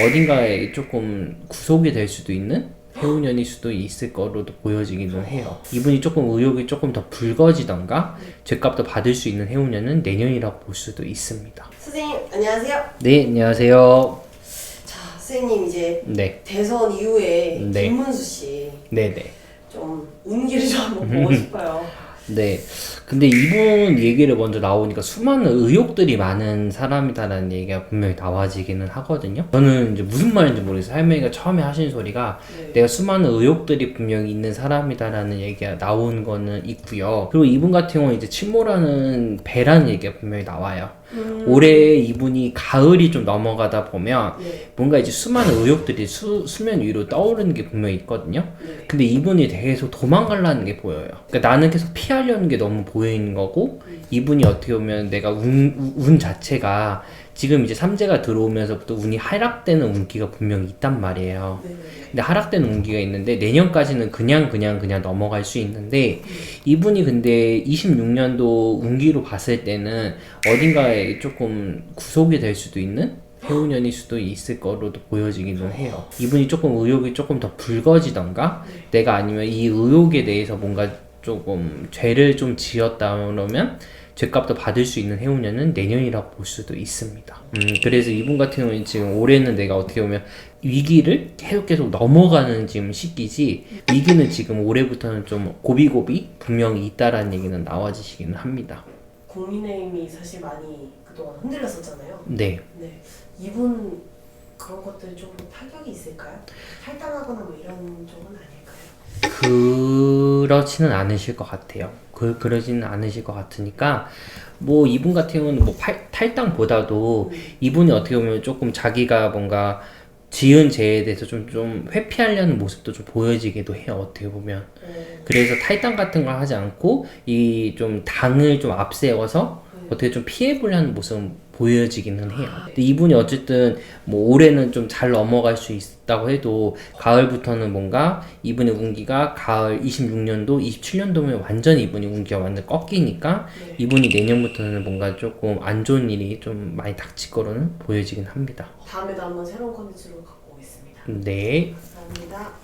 어딘가에 조금 구속이 될 수도 있는 해운년일 수도 있을 거로도 보여지기는 해요. 이분이 조금 의욕이 조금 더 붉어지던가 죄값도 받을 수 있는 해운년은 내년이라고 볼 수도 있습니다. 선생님 안녕하세요. 네, 안녕하세요. 자 선생님 이제 네, 대선 이후에 네. 김문수 씨 좀 네, 네. 운기를 좀 한번 보고 싶어요. 네. 근데 이분 얘기를 먼저 나오니까 수많은 의혹들이 많은 사람이다라는 얘기가 분명히 나와지기는 하거든요. 저는 이제 무슨 말인지 모르겠어요. 할머니가 처음에 하신 소리가 네. 내가 수많은 의혹들이 분명히 있는 사람이다라는 얘기가 나온 거는 있고요. 그리고 이분 같은 경우는 이제 침모라는 배라는 얘기가 분명히 나와요. 음, 올해 이분이 가을이 좀 넘어가다 보면 네. 뭔가 이제 수많은 의혹들이 수, 수면 위로 떠오르는 게 분명히 있거든요. 네. 근데 이분이 계속 도망가려는 게 보여요. 그러니까 나는 계속 피하려는 게 너무 보 이는 거고 이분이 어떻게 보면 내가 운, 운 자체가 지금 이제 삼재가 들어오면서부터 운이 하락되는 운기가 분명히 있단 말이에요. 네. 네. 근데 하락되는 운기가 있는데 내년까지는 그냥 그냥 그냥 넘어갈 수 있는데 이분이 근데 26년도 운기로 봤을 때는 어딘가에 조금 구속이 될 수도 있는 해운년일 수도 있을 거로도 보여지기는 해요. 이분이 조금 의욕이 조금 더 붉어지던가 내가 아니면 이 의욕에 대해서 뭔가 조금 죄를 좀 지었다 그러면 죄값도 받을 수 있는 해운년은 내년이라고 볼 수도 있습니다. 음, 그래서 이분 같은 경우는 지금 올해는 내가 어떻게 보면 위기를 계속 계속 넘어가는 지금 시기지 위기는 지금 올해부터는 좀 고비고비 분명히 있다라는 얘기는 나와지시기는 합니다. 국민의힘이 사실 많이 그동안 흔들렸었잖아요. 네. 네. 이분 그런 것들 좀 타격이 있을까요? 탈당하거나 뭐 이런 쪽은 아닐까요? 그 렇지는 않으실 것 같아요. 그, 그러지는 않으실 것 같으니까, 뭐, 이분 같은 경우는 뭐, 팔- 탈당보다도 이분이 어떻게 보면 조금 자기가 뭔가 지은 죄에 대해서 좀, 좀 회피하려는 모습도 좀 보여지기도 해요. 어떻게 보면. 네. 그래서 탈당 같은 걸 하지 않고, 이 좀 당을 좀 앞세워서 어떻게 좀 피해보려는 모습은 보여지기는 해요. 근데 이분이 어쨌든 뭐 올해는 좀 잘 넘어갈 수 있다고 해도 가을부터는 뭔가 이분의 운기가 가을 26년도, 27년도면 완전히 이분이 운기가 완전 꺾이니까 네. 이분이 내년부터는 뭔가 조금 안 좋은 일이 좀 많이 닥칠 거로는 보여지긴 합니다. 다음에도 한번 새로운 컨텐츠로 갖고 오겠습니다. 네. 감사합니다.